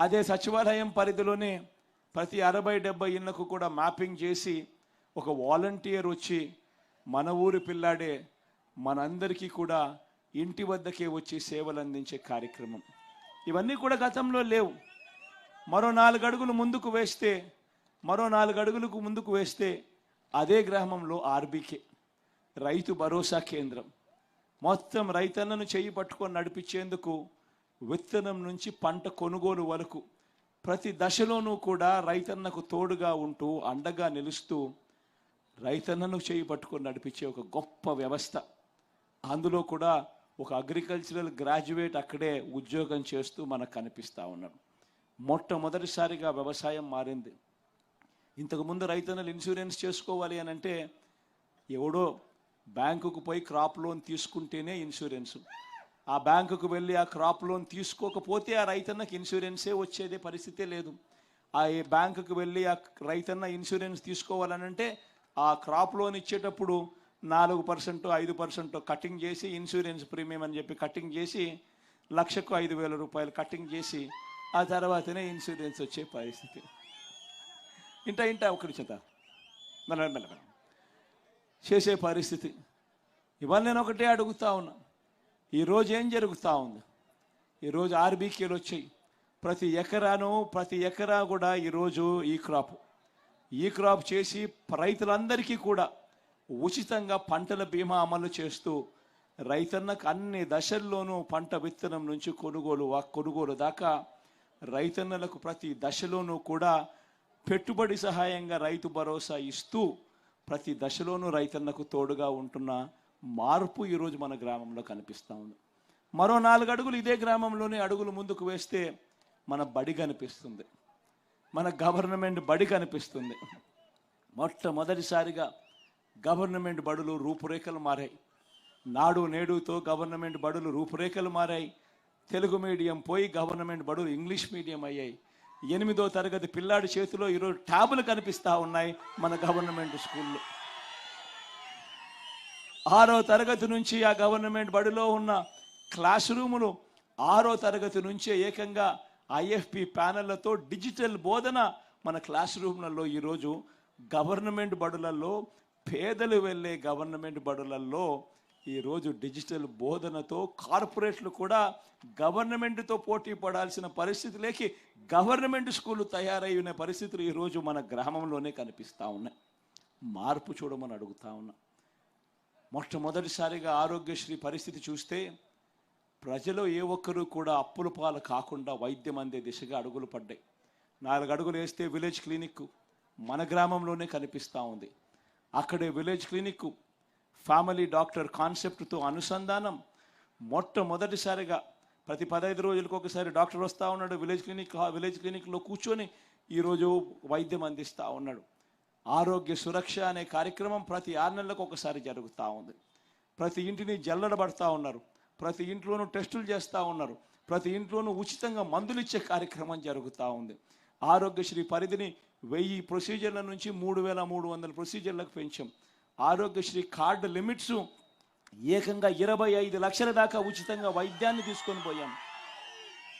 అదే సచివాలయం పరిధిలోనే ప్రతి అరవై డెబ్బై ఇళ్ళకు కూడా మ్యాపింగ్ చేసి ఒక వాలంటీర్ వచ్చి మన ఊరి పిల్లాడే మనందరికీ కూడా ఇంటి వద్దకే వచ్చి సేవలు అందించే కార్యక్రమం. ఇవన్నీ కూడా గతంలో లేవు. మరో నాలుగు అడుగులు ముందుకు వేస్తే మరో నాలుగు అడుగులకు ముందుకు వేస్తే అదే గ్రామంలో ఆర్బీకే రైతు భరోసా కేంద్రం. మొత్తం రైతన్నను చేయి పట్టుకొని నడిపించేందుకు విత్తనం నుంచి పంట కొనుగోలు వరకు ప్రతి దశలోనూ కూడా రైతన్నకు తోడుగా ఉంటూ అండగా నిలుస్తూ రైతన్నను చేయి పట్టుకొని నడిపించే ఒక గొప్ప వ్యవస్థ. అందులో కూడా ఒక అగ్రికల్చరల్ గ్రాడ్యుయేట్ అక్కడే ఉద్యోగం చేస్తూ మనకు కనిపిస్తూ ఉన్నాడు. మొట్టమొదటిసారిగా వ్యవసాయం మారింది. ఇంతకుముందు రైతన్నలు ఇన్సూరెన్స్ చేసుకోవాలి అని అంటే ఎవడో బ్యాంకుకు పోయి క్రాప్ లోన్ తీసుకుంటేనే ఇన్సూరెన్స్. ఆ బ్యాంకుకు వెళ్ళి ఆ క్రాప్ లోన్ తీసుకోకపోతే ఆ రైతన్నకి ఇన్సూరెన్సే వచ్చేదే పరిస్థితే లేదు. ఆ ఏ బ్యాంకుకు వెళ్ళి ఆ రైతన్న ఇన్సూరెన్స్ తీసుకోవాలనంటే ఆ క్రాప్ లోన్ ఇచ్చేటప్పుడు నాలుగు పర్సెంట్ ఐదు పర్సెంట్ కటింగ్ చేసి ఇన్సూరెన్స్ ప్రీమియం అని చెప్పి కటింగ్ చేసి లక్షకు ఐదు వేల రూపాయలు కటింగ్ చేసి ఆ తర్వాతనే ఇన్సూరెన్స్ వచ్చే పరిస్థితి. ఇంట ఇంట ఒకటి చేత చేసే పరిస్థితి. ఇవాళ నేను ఒకటే అడుగుతా ఉన్నా. ఈరోజు ఏం జరుగుతూ ఉంది? ఈరోజు ఆర్బీకేలు వచ్చాయి. ప్రతి ఎకరాను ప్రతి ఎకరా కూడా ఈరోజు ఈ క్రాప్. ఈ క్రాప్ చేసి రైతులందరికీ కూడా ఉచితంగా పంటల బీమా అమలు చేస్తూ రైతన్నకు అన్ని దశల్లోనూ పంట విత్తనం నుంచి కొనుగోలు వా- కొనుగోలు దాకా రైతన్నలకు ప్రతి దశలోనూ కూడా పెట్టుబడి సహాయంగా రైతు భరోసా ఇస్తూ ప్రతి దశలోనూ రైతన్నకు తోడుగా ఉంటున్న మార్పు ఈరోజు మన గ్రామంలో కనిపిస్తూ ఉంది. మరో నాలుగు అడుగులు ఇదే గ్రామంలోనే అడుగులు ముందుకు వేస్తే మన బడి కనిపిస్తుంది. మన గవర్నమెంట్ బడి కనిపిస్తుంది. మొట్టమొదటిసారిగా గవర్నమెంట్ బడులు రూపురేఖలు మారాయి. నాడు నేడుతో గవర్నమెంట్ బడులు రూపురేఖలు మారాయి. తెలుగు మీడియం పోయి గవర్నమెంట్ బడులు ఇంగ్లీష్ మీడియం అయ్యాయి. ఎనిమిదో తరగతి పిల్లాడి చేతిలో ఈరోజు ట్యాబులు కనిపిస్తూ ఉన్నాయి మన గవర్నమెంట్ స్కూల్లో. ఆరో తరగతి నుంచి ఆ గవర్నమెంట్ బడిలో ఉన్న క్లాస్ రూములు ఆరో తరగతి నుంచే ఏకంగా ఐఎఫ్పి ప్యానెళ్ళతో డిజిటల్ బోధన మన క్లాస్ రూమ్లలో ఈరోజు గవర్నమెంట్ బడులలో పేదలు వెళ్ళే గవర్నమెంట్ బడులలో ఈరోజు డిజిటల్ బోధనతో కార్పొరేట్లు కూడా గవర్నమెంట్తో పోటీ పడాల్సిన పరిస్థితిలోకి గవర్నమెంట్ స్కూళ్ళు తయారై ఉన్న పరిస్థితులు ఈరోజు మన గ్రామంలోనే కనిపిస్తూ ఉన్నాయి. మార్పు చూడమని అడుగుతా ఉన్నా. మొట్టమొదటిసారిగా ఆరోగ్యశ్రీ పరిస్థితి చూస్తే ప్రజలు ఏ ఒక్కరూ కూడా అప్పుల పాలు కాకుండా వైద్యం అందే దిశగా అడుగులు పడ్డాయి. నాలుగు అడుగులు వేస్తే విలేజ్ క్లినిక్ మన గ్రామంలోనే కనిపిస్తూ ఉంది. అక్కడే విలేజ్ క్లినిక్ ఫ్యామిలీ డాక్టర్ కాన్సెప్ట్తో అనుసంధానం మొట్టమొదటిసారిగా ప్రతి పదహైదు రోజులకు ఒకసారి డాక్టర్ వస్తూ ఉన్నాడు విలేజ్ క్లినిక్ విలేజ్ క్లినిక్లో కూర్చొని ఈరోజు వైద్యం అందిస్తూ ఉన్నాడు. ఆరోగ్య సురక్ష అనే కార్యక్రమం ప్రతి ఆరు నెలలకు ఒకసారి జరుగుతూ ఉంది. ప్రతి ఇంటిని జల్లడబడతా ఉన్నారు. ప్రతి ఇంట్లోనూ టెస్టులు చేస్తూ ఉన్నారు. ప్రతి ఇంట్లోనూ ఉచితంగా మందులు ఇచ్చే కార్యక్రమం జరుగుతూ ఉంది. ఆరోగ్యశ్రీ పరిధిని వెయ్యి ప్రొసీజర్ల నుంచి మూడు వేల మూడు వందల ప్రొసీజర్లకు పెంచాం. ఆరోగ్యశ్రీ కార్డు లిమిట్స్ ఏకంగా ఇరవై ఐదు లక్షల దాకా ఉచితంగా వైద్యాన్ని తీసుకొని పోయాం.